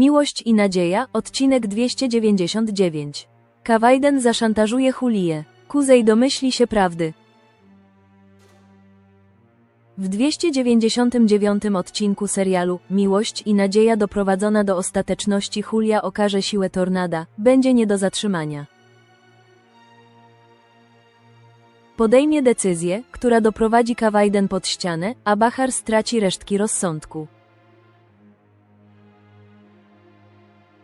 Miłość i nadzieja, odcinek 299. Kawajden zaszantażuje Julię. Kuzej domyśli się prawdy. W 299 odcinku serialu Miłość i nadzieja doprowadzona do ostateczności Julia okaże siłę tornada, będzie nie do zatrzymania. Podejmie decyzję, która doprowadzi Kawajden pod ścianę, a Bachar straci resztki rozsądku.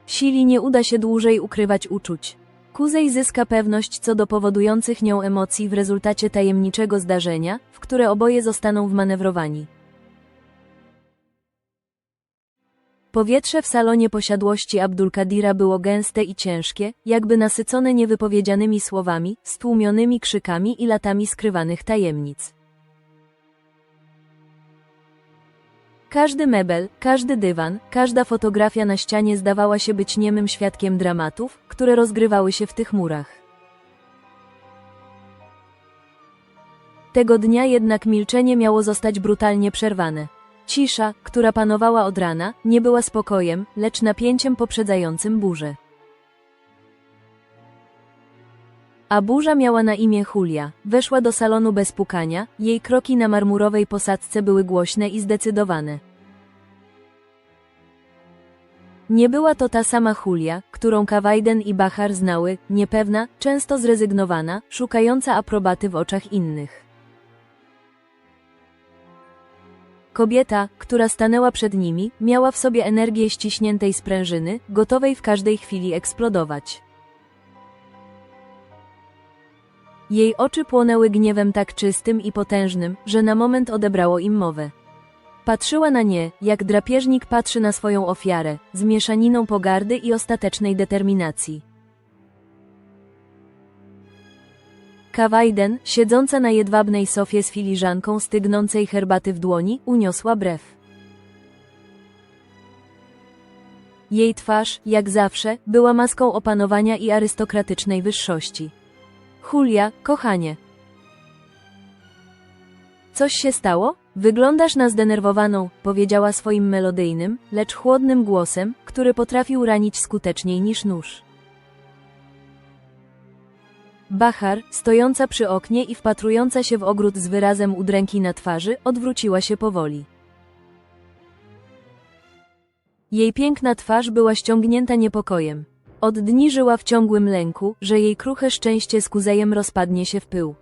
Sili nie uda się dłużej ukrywać uczuć. Kuzej zyska pewność co do powodujących nią emocji w rezultacie tajemniczego zdarzenia, w które oboje zostaną wmanewrowani. Powietrze w salonie posiadłości Abdulkadira było gęste i ciężkie, jakby nasycone niewypowiedzianymi słowami, stłumionymi krzykami i latami skrywanych tajemnic. Każdy mebel, każdy dywan, każda fotografia na ścianie zdawała się być niemym świadkiem dramatów, które rozgrywały się w tych murach. Tego dnia jednak milczenie miało zostać brutalnie przerwane. Cisza, która panowała od rana, nie była spokojem, lecz napięciem poprzedzającym burzę. A burza miała na imię Julia. Weszła do salonu bez pukania, jej kroki na marmurowej posadzce były głośne i zdecydowane. Nie była to ta sama Julia, którą Kawajden i Bachar znały, niepewna, często zrezygnowana, szukająca aprobaty w oczach innych. Kobieta, która stanęła przed nimi, miała w sobie energię ściśniętej sprężyny, gotowej w każdej chwili eksplodować. Jej oczy płonęły gniewem tak czystym i potężnym, że na moment odebrało im mowę. Patrzyła na nie, jak drapieżnik patrzy na swoją ofiarę, z mieszaniną pogardy i ostatecznej determinacji. Kawajden, siedząca na jedwabnej sofie z filiżanką stygnącej herbaty w dłoni, uniosła brew. Jej twarz, jak zawsze, była maską opanowania i arystokratycznej wyższości. Julia, kochanie. Coś się stało? Wyglądasz na zdenerwowaną, powiedziała swoim melodyjnym, lecz chłodnym głosem, który potrafił ranić skuteczniej niż nóż. Bachar, stojąca przy oknie i wpatrująca się w ogród z wyrazem udręki na twarzy, odwróciła się powoli. Jej piękna twarz była ściągnięta niepokojem. Od dni żyła w ciągłym lęku, że jej kruche szczęście z kuzejem rozpadnie się w pył.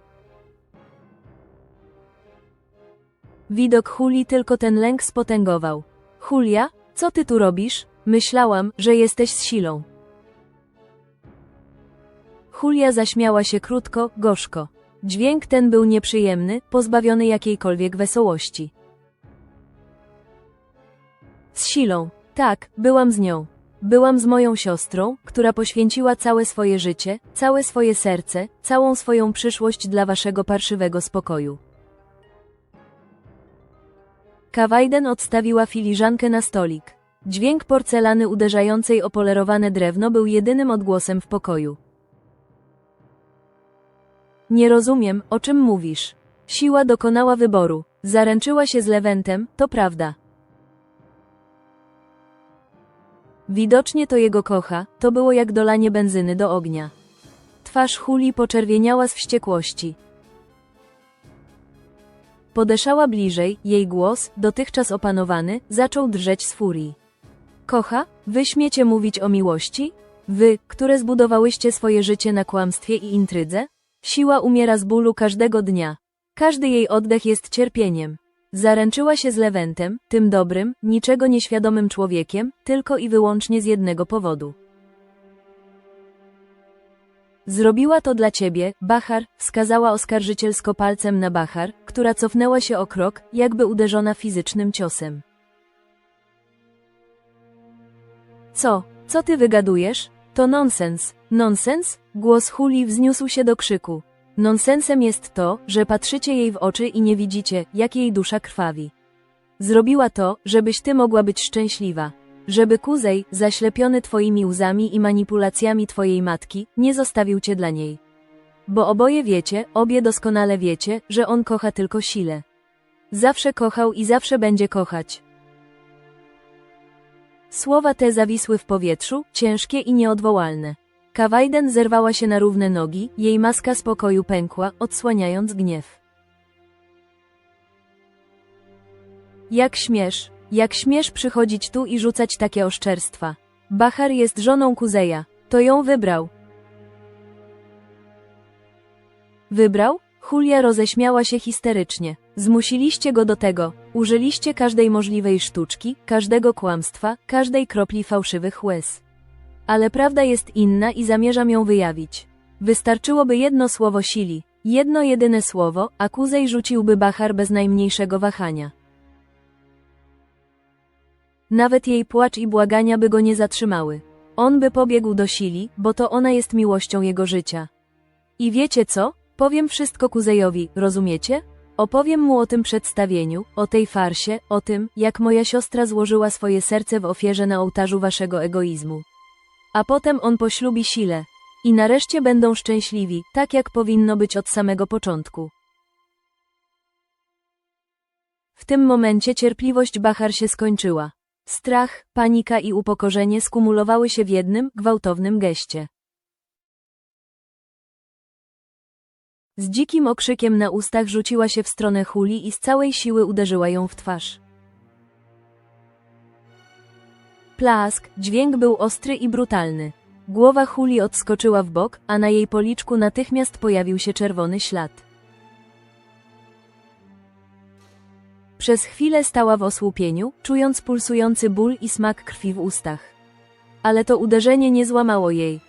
Widok Huli tylko ten lęk spotęgował. Julia, co ty tu robisz? Myślałam, że jesteś z silą. Julia zaśmiała się krótko, gorzko. Dźwięk ten był nieprzyjemny, pozbawiony jakiejkolwiek wesołości. Z silą. Tak, byłam z nią. Byłam z moją siostrą, która poświęciła całe swoje życie, całe swoje serce, całą swoją przyszłość dla waszego parszywego spokoju. Kawajden odstawiła filiżankę na stolik. Dźwięk porcelany uderzającej o polerowane drewno był jedynym odgłosem w pokoju. Nie rozumiem, o czym mówisz. Siła dokonała wyboru. Zaręczyła się z Lewentem, to prawda. Widocznie to jego kocha, to było jak dolanie benzyny do ognia. Twarz Huli poczerwieniała z wściekłości. Podeszała bliżej, jej głos, dotychczas opanowany, zaczął drżeć z furii. Kocha? Wy śmiecie mówić o miłości? Wy, które zbudowałyście swoje życie na kłamstwie i intrydze? Siła umiera z bólu każdego dnia. Każdy jej oddech jest cierpieniem. Zaręczyła się z Lewentem, tym dobrym, niczego nieświadomym człowiekiem, tylko i wyłącznie z jednego powodu. Zrobiła to dla ciebie, Bachar, wskazała oskarżycielsko palcem na Bachar, która cofnęła się o krok, jakby uderzona fizycznym ciosem. Co? Co ty wygadujesz? To nonsens. Nonsens? Głos Huli wzniósł się do krzyku. Nonsensem jest to, że patrzycie jej w oczy i nie widzicie, jak jej dusza krwawi. Zrobiła to, żebyś ty mogła być szczęśliwa. Żeby Kuzej, zaślepiony twoimi łzami i manipulacjami twojej matki, nie zostawił cię dla niej. Bo oboje wiecie, obie doskonale wiecie, że on kocha tylko sile. Zawsze kochał i zawsze będzie kochać. Słowa te zawisły w powietrzu, ciężkie i nieodwołalne. Kawajden zerwała się na równe nogi, jej maska spokoju pękła, odsłaniając gniew. Jak śmiesz, jak śmiesz przychodzić tu i rzucać takie oszczerstwa. Bachar jest żoną Kuzeja, to ją wybrał. Wybrał? Julia roześmiała się histerycznie. Zmusiliście go do tego, użyliście każdej możliwej sztuczki, każdego kłamstwa, każdej kropli fałszywych łez. Ale prawda jest inna i zamierzam ją wyjawić. Wystarczyłoby jedno słowo sili, jedno jedyne słowo, a Kuzej rzuciłby Bachar bez najmniejszego wahania. Nawet jej płacz i błagania by go nie zatrzymały. On by pobiegł do Sili, bo to ona jest miłością jego życia. I wiecie co? Powiem wszystko Kuzejowi, rozumiecie? Opowiem mu o tym przedstawieniu, o tej farsie, o tym, jak moja siostra złożyła swoje serce w ofierze na ołtarzu waszego egoizmu. A potem on poślubi Silę. I nareszcie będą szczęśliwi, tak jak powinno być od samego początku. W tym momencie cierpliwość Bachar się skończyła. Strach, panika i upokorzenie skumulowały się w jednym, gwałtownym geście. Z dzikim okrzykiem na ustach rzuciła się w stronę Huli i z całej siły uderzyła ją w twarz. Plask, dźwięk był ostry i brutalny. Głowa Huli odskoczyła w bok, a na jej policzku natychmiast pojawił się czerwony ślad. Przez chwilę stała w osłupieniu, czując pulsujący ból i smak krwi w ustach. Ale to uderzenie nie złamało jej.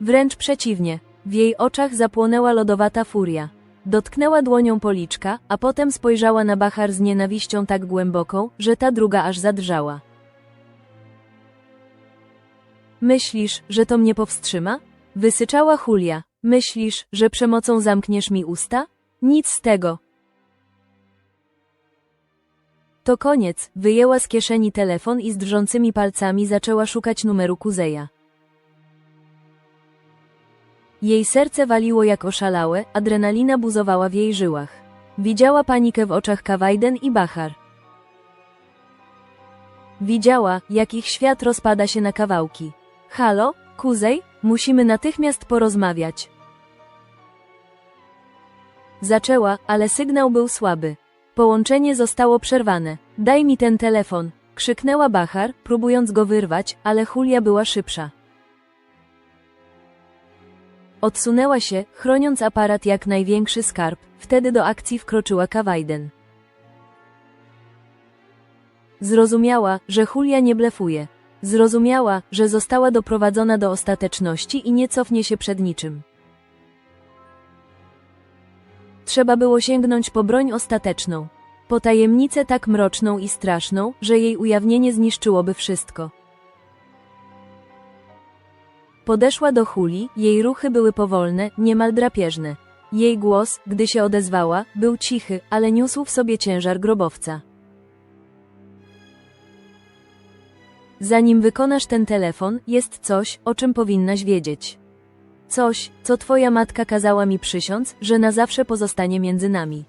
Wręcz przeciwnie, w jej oczach zapłonęła lodowata furia. Dotknęła dłonią policzka, a potem spojrzała na Bachar z nienawiścią tak głęboką, że ta druga aż zadrżała. Myślisz, że to mnie powstrzyma? Wysyczała Julia. Myślisz, że przemocą zamkniesz mi usta? Nic z tego. To koniec, wyjęła z kieszeni telefon i z drżącymi palcami zaczęła szukać numeru Kuzeja. Jej serce waliło jak oszalałe, adrenalina buzowała w jej żyłach. Widziała panikę w oczach Kawajden i Bachar. Widziała, jak ich świat rozpada się na kawałki. Halo, Kuzej, musimy natychmiast porozmawiać. Zaczęła, ale sygnał był słaby. Połączenie zostało przerwane. Daj mi ten telefon, krzyknęła Bachar, próbując go wyrwać, ale Julia była szybsza. Odsunęła się, chroniąc aparat jak największy skarb, wtedy do akcji wkroczyła Kawajden. Zrozumiała, że Julia nie blefuje. Zrozumiała, że została doprowadzona do ostateczności i nie cofnie się przed niczym. Trzeba było sięgnąć po broń ostateczną. Po tajemnicę tak mroczną i straszną, że jej ujawnienie zniszczyłoby wszystko. Podeszła do Huli, jej ruchy były powolne, niemal drapieżne. Jej głos, gdy się odezwała, był cichy, ale niósł w sobie ciężar grobowca. Zanim wykonasz ten telefon, jest coś, o czym powinnaś wiedzieć. Coś, co twoja matka kazała mi przysiąc, że na zawsze pozostanie między nami.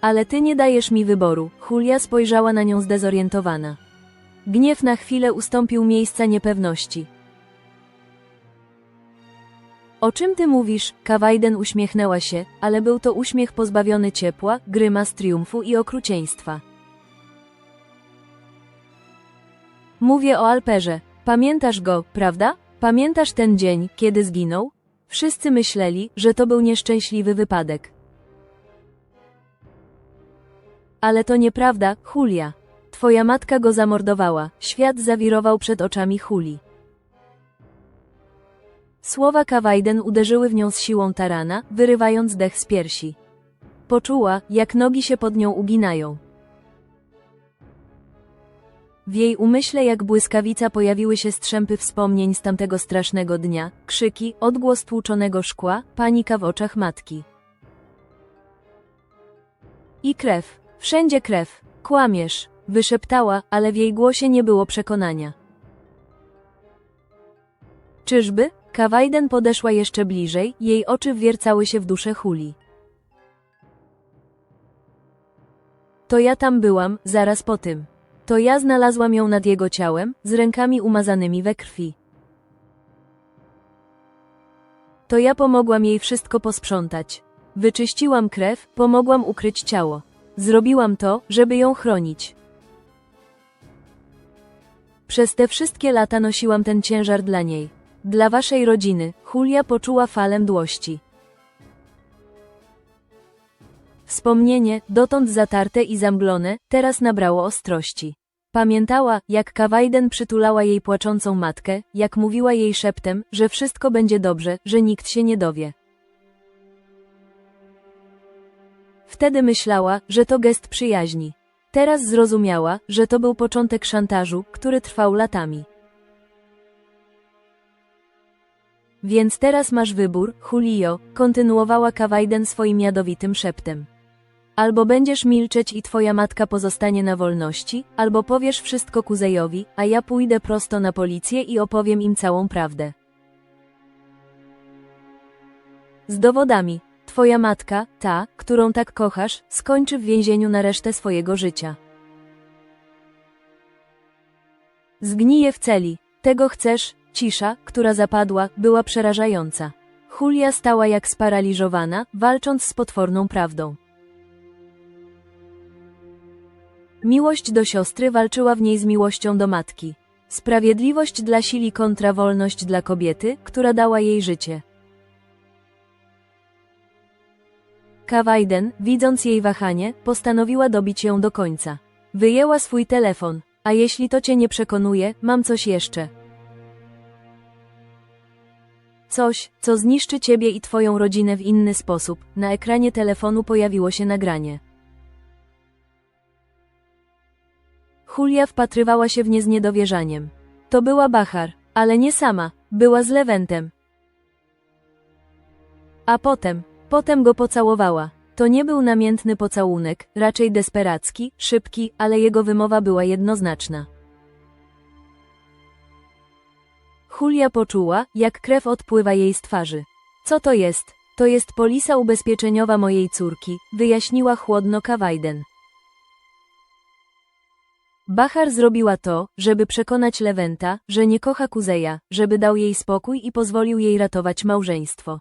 Ale ty nie dajesz mi wyboru. Julia spojrzała na nią zdezorientowana. Gniew na chwilę ustąpił miejsca niepewności. O czym ty mówisz? Kawajden uśmiechnęła się, ale był to uśmiech pozbawiony ciepła, grymas triumfu i okrucieństwa. Mówię o Alperze. Pamiętasz go, prawda? Pamiętasz ten dzień, kiedy zginął? Wszyscy myśleli, że to był nieszczęśliwy wypadek. Ale to nieprawda, Julia. Twoja matka go zamordowała. Świat zawirował przed oczami Huli. Słowa Kawajden uderzyły w nią z siłą tarana, wyrywając dech z piersi. Poczuła, jak nogi się pod nią uginają. W jej umyśle jak błyskawica pojawiły się strzępy wspomnień z tamtego strasznego dnia, krzyki, odgłos tłuczonego szkła, panika w oczach matki. I krew. Wszędzie krew. Kłamiesz. Wyszeptała, ale w jej głosie nie było przekonania. Czyżby? Kawajden podeszła jeszcze bliżej, jej oczy wwiercały się w duszę Huli. To ja tam byłam, zaraz po tym. To ja znalazłam ją nad jego ciałem, z rękami umazanymi we krwi. To ja pomogłam jej wszystko posprzątać. Wyczyściłam krew, pomogłam ukryć ciało. Zrobiłam to, żeby ją chronić. Przez te wszystkie lata nosiłam ten ciężar dla niej. Dla waszej rodziny, Julia poczuła falę mdłości. Wspomnienie, dotąd zatarte i zamglone, teraz nabrało ostrości. Pamiętała, jak Kawajden przytulała jej płaczącą matkę, jak mówiła jej szeptem, że wszystko będzie dobrze, że nikt się nie dowie. Wtedy myślała, że to gest przyjaźni. Teraz zrozumiała, że to był początek szantażu, który trwał latami. Więc teraz masz wybór, Julio, kontynuowała Kawajden swoim jadowitym szeptem. Albo będziesz milczeć i twoja matka pozostanie na wolności, albo powiesz wszystko Kuzejowi, a ja pójdę prosto na policję i opowiem im całą prawdę. Z dowodami. Twoja matka, ta, którą tak kochasz, skończy w więzieniu na resztę swojego życia. Zgnije w celi. Tego chcesz? Cisza, która zapadła, była przerażająca. Julia stała jak sparaliżowana, walcząc z potworną prawdą. Miłość do siostry walczyła w niej z miłością do matki. Sprawiedliwość dla sili kontra wolność dla kobiety, która dała jej życie. Kawajden, widząc jej wahanie, postanowiła dobić ją do końca. Wyjęła swój telefon. A jeśli to cię nie przekonuje, mam coś jeszcze. Coś, co zniszczy ciebie i twoją rodzinę w inny sposób. Na ekranie telefonu pojawiło się nagranie. Julia wpatrywała się w nie z niedowierzaniem. To była Bachar, ale nie sama, była z Lewentem. A potem, potem go pocałowała. To nie był namiętny pocałunek, raczej desperacki, szybki, ale jego wymowa była jednoznaczna. Julia poczuła, jak krew odpływa jej z twarzy. Co to jest? To jest polisa ubezpieczeniowa mojej córki, wyjaśniła chłodno Kawajden. Bachar zrobiła to, żeby przekonać Lewenta, że nie kocha Kuzeja, żeby dał jej spokój i pozwolił jej ratować małżeństwo.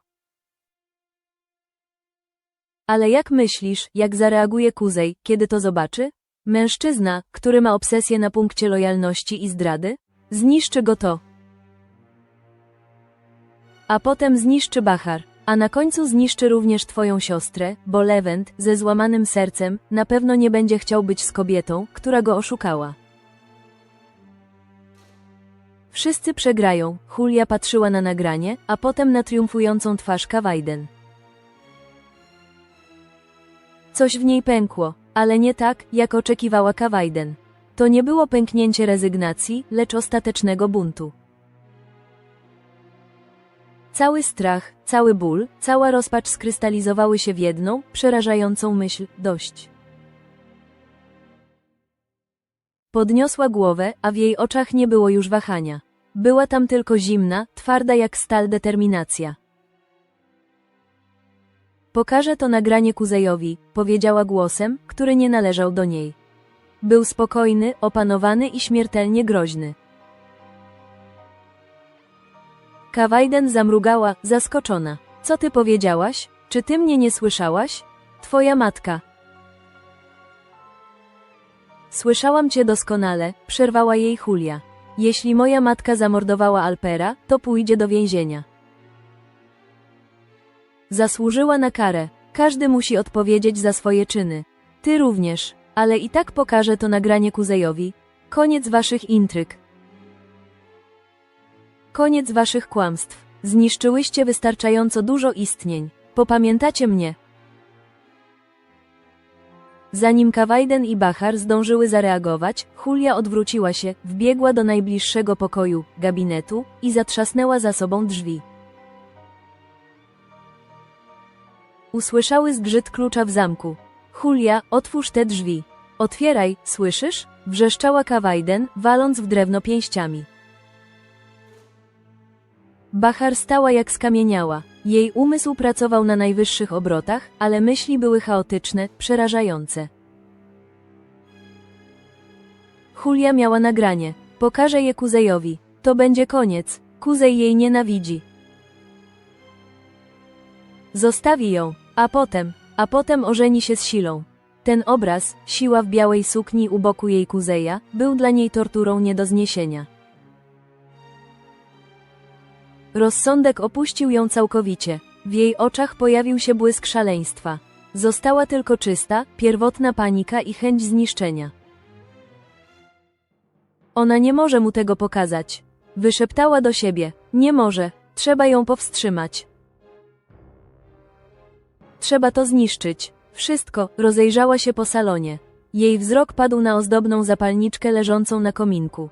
Ale jak myślisz, jak zareaguje Kuzej, kiedy to zobaczy? Mężczyzna, który ma obsesję na punkcie lojalności i zdrady? Zniszczy go to. A potem zniszczy Bachar, a na końcu zniszczy również twoją siostrę, bo Lewent, ze złamanym sercem, na pewno nie będzie chciał być z kobietą, która go oszukała. Wszyscy przegrają, Julia patrzyła na nagranie, a potem na triumfującą twarz Kawajden. Coś w niej pękło, ale nie tak, jak oczekiwała Kawajden. To nie było pęknięcie rezygnacji, lecz ostatecznego buntu. Cały strach, cały ból, cała rozpacz skrystalizowały się w jedną, przerażającą myśl dość. Podniosła głowę, a w jej oczach nie było już wahania. Była tam tylko zimna, twarda jak stal determinacja. Pokażę to nagranie Kuzejowi, powiedziała głosem, który nie należał do niej. Był spokojny, opanowany i śmiertelnie groźny. Kawajden zamrugała, zaskoczona. Co ty powiedziałaś? Czy ty mnie nie słyszałaś? Twoja matka. Słyszałam cię doskonale, przerwała jej Julia. Jeśli moja matka zamordowała Alpera, to pójdzie do więzienia. Zasłużyła na karę. Każdy musi odpowiedzieć za swoje czyny. Ty również, ale i tak pokażę to nagranie Kuzejowi. Koniec waszych intryg. Koniec waszych kłamstw. Zniszczyłyście wystarczająco dużo istnień. Popamiętacie mnie. Zanim Kawajden i Bachar zdążyły zareagować, Julia odwróciła się, wbiegła do najbliższego pokoju, gabinetu, i zatrzasnęła za sobą drzwi. Usłyszały zgrzyt klucza w zamku. Julia, otwórz te drzwi. Otwieraj, słyszysz? Wrzeszczała Kawajden, waląc w drewno pięściami. Bachar stała jak skamieniała. Jej umysł pracował na najwyższych obrotach, ale myśli były chaotyczne, przerażające. Julia miała nagranie. Pokaże je Kuzejowi. To będzie koniec. Kuzej jej nienawidzi. Zostawi ją, a potem, a potem ożeni się z Silą. Ten obraz, siła w białej sukni u boku jej kuzeja, był dla niej torturą nie do zniesienia. Rozsądek opuścił ją całkowicie. W jej oczach pojawił się błysk szaleństwa. Została tylko czysta, pierwotna panika i chęć zniszczenia. Ona nie może mu tego pokazać. Wyszeptała do siebie. Nie może. Trzeba ją powstrzymać. Trzeba to zniszczyć. Wszystko, rozejrzała się po salonie. Jej wzrok padł na ozdobną zapalniczkę leżącą na kominku.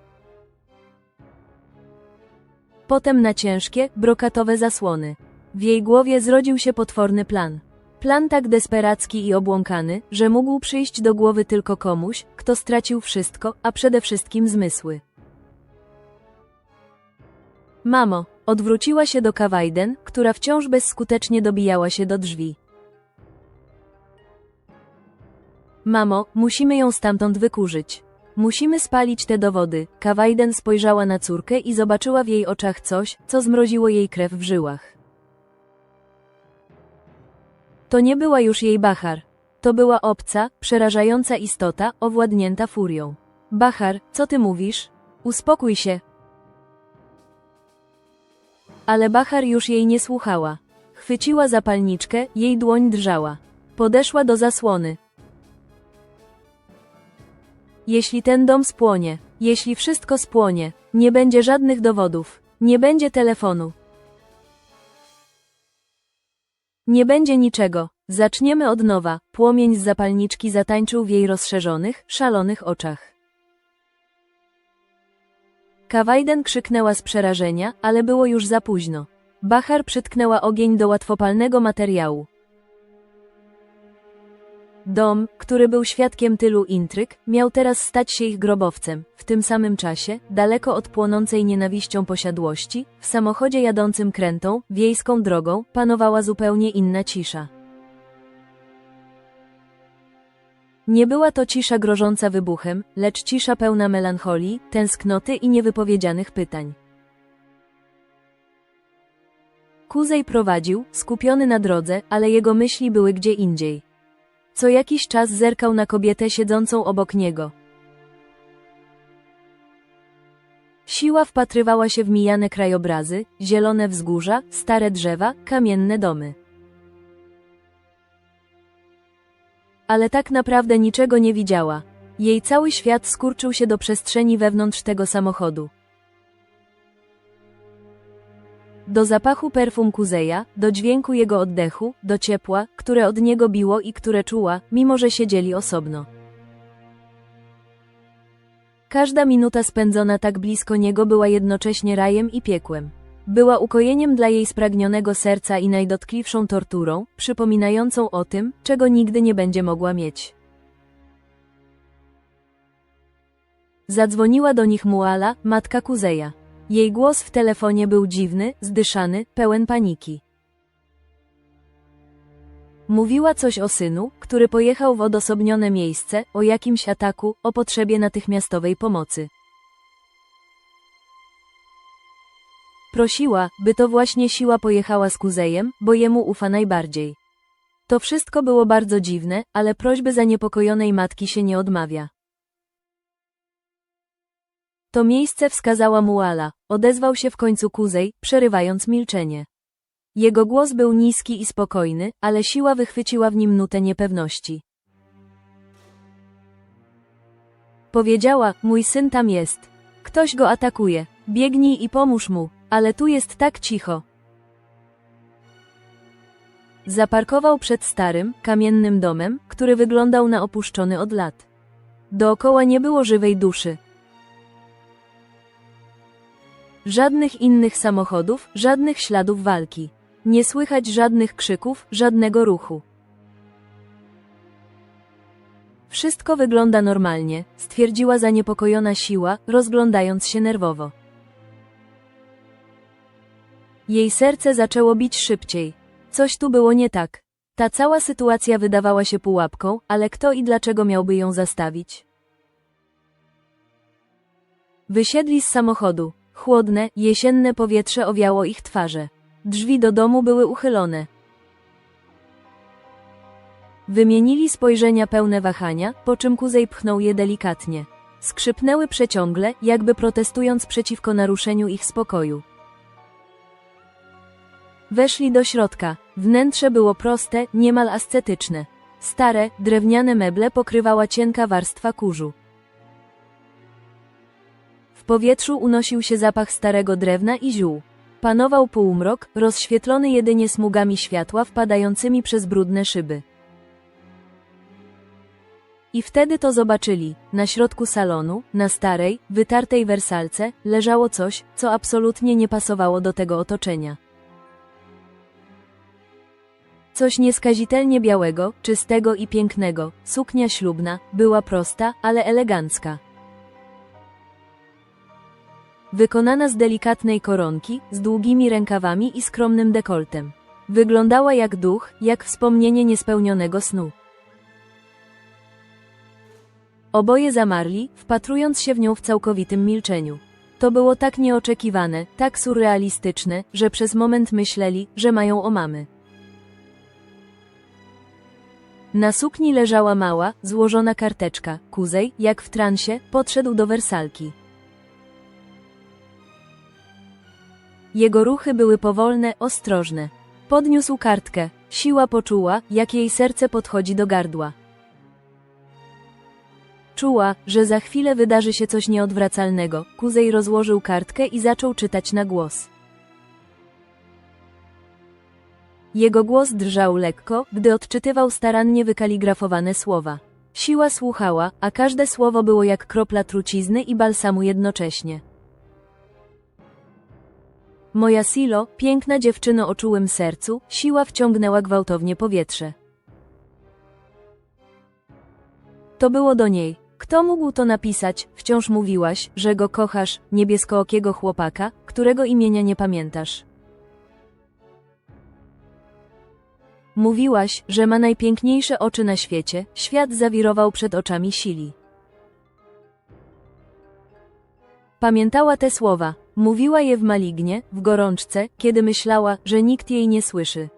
Potem na ciężkie, brokatowe zasłony. W jej głowie zrodził się potworny plan. Plan tak desperacki i obłąkany, że mógł przyjść do głowy tylko komuś, kto stracił wszystko, a przede wszystkim zmysły. Mamo, odwróciła się do Kawajden, która wciąż bezskutecznie dobijała się do drzwi. Mamo, musimy ją stamtąd wykurzyć. Musimy spalić te dowody. Kawajden spojrzała na córkę i zobaczyła w jej oczach coś, co zmroziło jej krew w żyłach. To nie była już jej Bachar. To była obca, przerażająca istota, owładnięta furią. Bachar, co ty mówisz? Uspokój się. Ale Bachar już jej nie słuchała. Chwyciła zapalniczkę, jej dłoń drżała. Podeszła do zasłony. Jeśli ten dom spłonie, jeśli wszystko spłonie, nie będzie żadnych dowodów, nie będzie telefonu. Nie będzie niczego. Zaczniemy od nowa. Płomień z zapalniczki zatańczył w jej rozszerzonych, szalonych oczach. Kawajden krzyknęła z przerażenia, ale było już za późno. Bachar przytknęła ogień do łatwopalnego materiału. Dom, który był świadkiem tylu intryg, miał teraz stać się ich grobowcem. W tym samym czasie, daleko od płonącej nienawiścią posiadłości, w samochodzie jadącym krętą, wiejską drogą, panowała zupełnie inna cisza. Nie była to cisza grożąca wybuchem, lecz cisza pełna melancholii, tęsknoty i niewypowiedzianych pytań. Kuzej prowadził, skupiony na drodze, ale jego myśli były gdzie indziej. Co jakiś czas zerkał na kobietę siedzącą obok niego. Siła wpatrywała się w mijane krajobrazy, zielone wzgórza, stare drzewa, kamienne domy. Ale tak naprawdę niczego nie widziała. Jej cały świat skurczył się do przestrzeni wewnątrz tego samochodu. Do zapachu perfum Kuzeja, do dźwięku jego oddechu, do ciepła, które od niego biło i które czuła, mimo że siedzieli osobno. Każda minuta spędzona tak blisko niego była jednocześnie rajem i piekłem. Była ukojeniem dla jej spragnionego serca i najdotkliwszą torturą, przypominającą o tym, czego nigdy nie będzie mogła mieć. Zadzwoniła do nich Muala, matka Kuzeja. Jej głos w telefonie był dziwny, zdyszany, pełen paniki. Mówiła coś o synu, który pojechał w odosobnione miejsce, o jakimś ataku, o potrzebie natychmiastowej pomocy. Prosiła, by to właśnie siła pojechała z kuzejem, bo jemu ufa najbardziej. To wszystko było bardzo dziwne, ale prośby zaniepokojonej matki się nie odmawia. To miejsce wskazała Muala, odezwał się w końcu Kuzej, przerywając milczenie. Jego głos był niski i spokojny, ale siła wychwyciła w nim nutę niepewności. Powiedziała, mój syn tam jest. Ktoś go atakuje. Biegnij i pomóż mu, ale tu jest tak cicho. Zaparkował przed starym, kamiennym domem, który wyglądał na opuszczony od lat. Dookoła nie było żywej duszy, Żadnych innych samochodów, żadnych śladów walki. Nie słychać żadnych krzyków, żadnego ruchu. Wszystko wygląda normalnie, stwierdziła zaniepokojona siła, rozglądając się nerwowo. Jej serce zaczęło bić szybciej. Coś tu było nie tak. Ta cała sytuacja wydawała się pułapką, ale kto i dlaczego miałby ją zastawić? Wysiedli z samochodu. Chłodne, jesienne powietrze owiało ich twarze. Drzwi do domu były uchylone. Wymienili spojrzenia pełne wahania, po czym Kuzej pchnął je delikatnie. Skrzypnęły przeciągle, jakby protestując przeciwko naruszeniu ich spokoju. Weszli do środka. Wnętrze było proste, niemal ascetyczne. Stare, drewniane meble pokrywała cienka warstwa kurzu. Powietrzu unosił się zapach starego drewna i ziół. Panował półmrok, rozświetlony jedynie smugami światła wpadającymi przez brudne szyby. I wtedy to zobaczyli. Na środku salonu, na starej, wytartej wersalce, leżało coś, co absolutnie nie pasowało do tego otoczenia. Coś nieskazitelnie białego, czystego i pięknego. Suknia ślubna, była prosta, ale elegancka. Wykonana z delikatnej koronki, z długimi rękawami i skromnym dekoltem. Wyglądała jak duch, jak wspomnienie niespełnionego snu. Oboje zamarli, wpatrując się w nią w całkowitym milczeniu. To było tak nieoczekiwane, tak surrealistyczne, że przez moment myśleli, że mają o mamy. Na sukni leżała mała, złożona karteczka. Kuzej, jak w transie, podszedł do wersalki. Jego ruchy były powolne, ostrożne. Podniósł kartkę. Siła poczuła, jak jej serce podchodzi do gardła. Czuła, że za chwilę wydarzy się coś nieodwracalnego. Kuzej rozłożył kartkę i zaczął czytać na głos. Jego głos drżał lekko, gdy odczytywał starannie wykaligrafowane słowa. Siła słuchała, a każde słowo było jak kropla trucizny i balsamu jednocześnie. Moja Silo, piękna dziewczyno o czułym sercu, siła wciągnęła gwałtownie powietrze. To było do niej. Kto mógł to napisać? Wciąż mówiłaś, że go kochasz, niebieskookiego chłopaka, którego imienia nie pamiętasz. Mówiłaś, że ma najpiękniejsze oczy na świecie, świat zawirował przed oczami Sili. Pamiętała te słowa, mówiła je w malignie, w gorączce, kiedy myślała, że nikt jej nie słyszy.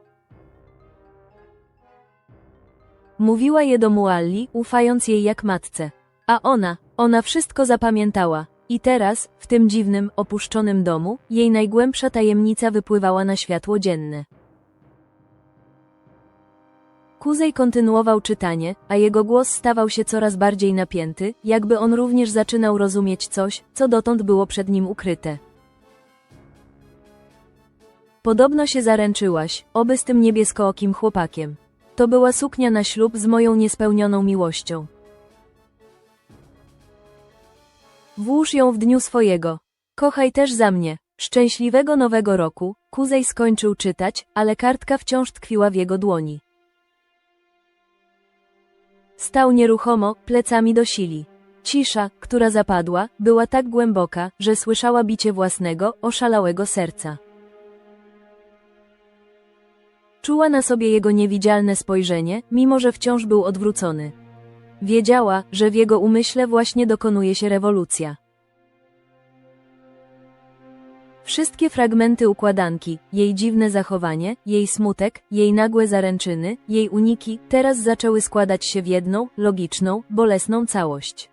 Mówiła je do Mualli, ufając jej jak matce. A ona, ona wszystko zapamiętała. I teraz, w tym dziwnym, opuszczonym domu, jej najgłębsza tajemnica wypływała na światło dzienne. Kuzej kontynuował czytanie, a jego głos stawał się coraz bardziej napięty, jakby on również zaczynał rozumieć coś, co dotąd było przed nim ukryte. Podobno się zaręczyłaś, oby z tym niebieskookim chłopakiem. To była suknia na ślub z moją niespełnioną miłością. Włóż ją w dniu swojego. Kochaj też za mnie. Szczęśliwego nowego roku. Kuzej skończył czytać, ale kartka wciąż tkwiła w jego dłoni. Stał nieruchomo, plecami do sili. Cisza, która zapadła, była tak głęboka, że słyszała bicie własnego, oszalałego serca. Czuła na sobie jego niewidzialne spojrzenie, mimo że wciąż był odwrócony. Wiedziała, że w jego umyśle właśnie dokonuje się rewolucja. Wszystkie fragmenty układanki, jej dziwne zachowanie, jej smutek, jej nagłe zaręczyny, jej uniki, teraz zaczęły składać się w jedną, logiczną, bolesną całość.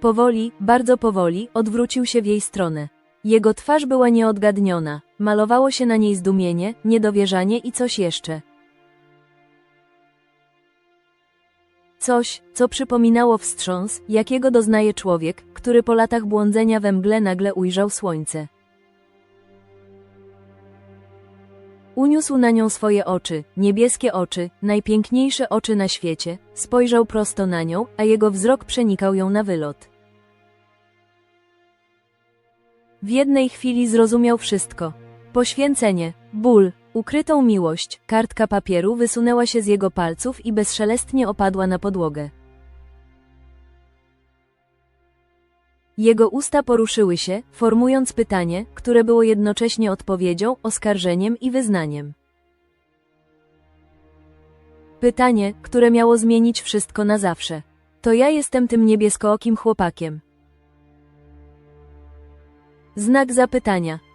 Powoli, bardzo powoli, odwrócił się w jej stronę. Jego twarz była nieodgadniona, malowało się na niej zdumienie, niedowierzanie i coś jeszcze. Coś, co przypominało wstrząs, jakiego doznaje człowiek, który po latach błądzenia we mgle nagle ujrzał słońce. Uniósł na nią swoje oczy, niebieskie oczy, najpiękniejsze oczy na świecie, spojrzał prosto na nią, a jego wzrok przenikał ją na wylot. W jednej chwili zrozumiał wszystko. Poświęcenie, ból, ukrytą miłość, kartka papieru wysunęła się z jego palców i bezszelestnie opadła na podłogę. Jego usta poruszyły się, formując pytanie, które było jednocześnie odpowiedzią, oskarżeniem i wyznaniem. Pytanie, które miało zmienić wszystko na zawsze. To ja jestem tym niebieskookim chłopakiem. Znak zapytania.